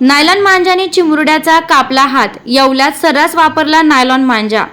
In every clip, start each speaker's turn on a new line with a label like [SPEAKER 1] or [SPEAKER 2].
[SPEAKER 1] Nylon मांजाने चिमुरड्याचा कापला हात. येवल्यात सर्रास वापरला नायलॉन मांजा.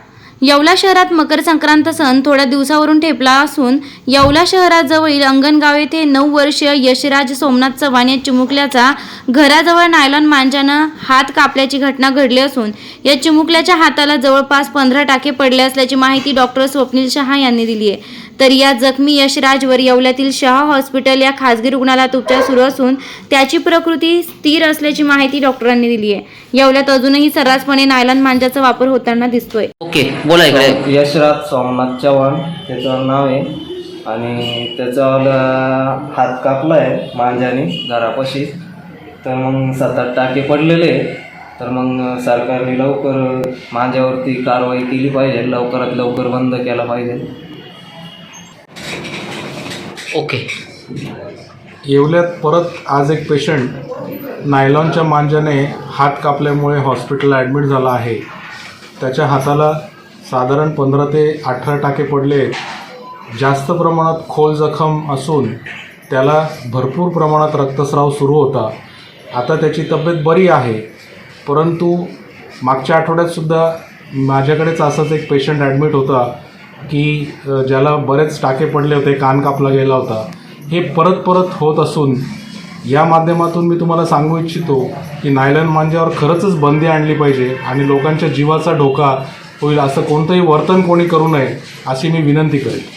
[SPEAKER 1] येवला शहरात मकर संक्रांत सण थोड्या दिवसावरून ठेपला असून येवला शहराजवळील अंगणगाव येथे नऊ वर्षीय यशराज सोमनाथ चव्हाण या चिमुकल्याचा घराजवळ नायलॉन मांजानं हात कापल्याची घटना घडली असून या चिमुकल्याच्या हाताला जवळपास पंधरा टाके पडले असल्याची माहिती डॉक्टर स्वप्नील शहा यांनी दिली आहे. तर या जखमी यशराजवर येवल्यातील शहा हॉस्पिटल या खासगी रुग्णालयात उपचार सुरू असून त्याची प्रकृती स्थिर असल्याची माहिती डॉक्टरांनी दिली आहे. येवल्यात अजूनही सर्रासपणे नायलॉन मांजाचा वापर होताना दिसतोय.
[SPEAKER 2] ओके बोला इकडे.
[SPEAKER 3] यशराज सोमनाथ चव्हाण त्याचं नाव आहे. आणि त्याचा हात कापला आहे मांजाने घरापाशी. तर मग सात आठ टाके पडलेले. तर मग सरकारने लवकर मांजावरती कारवाई केली पाहिजे. लवकरात लवकर बंद केला पाहिजे.
[SPEAKER 2] ओके.
[SPEAKER 4] येवल्यात परत आज एक पेशंट नायलॉनच्या मांजाने हात कापल्यामुळे हॉस्पिटलला ॲडमिट झाला आहे. त्याच्या हाताला साधारण पंधरा ते अठरा टाके पडले. जास्त प्रमाणात खोल जखम असून त्याला भरपूर प्रमाणात रक्तस्राव सुरू होता. आता त्याची तब्येत बरी आहे. परंतु मागच्या आठवड्यातसुद्धा माझ्याकडेच असाच एक पेशंट ॲडमिट होता की ज्याला बरेच टाके पडले होते कान कापला गेला होता. हे परत परत होत असून या माध्यमातून मी तुम्हाला सांगू इच्छितो की नायलन मांजावर खरंचच बंदी आणली पाहिजे आणि लोकांच्या जीवाचा धोका होईल असं कोणतंही वर्तन कोणी करू नये अशी मी विनंती करेन.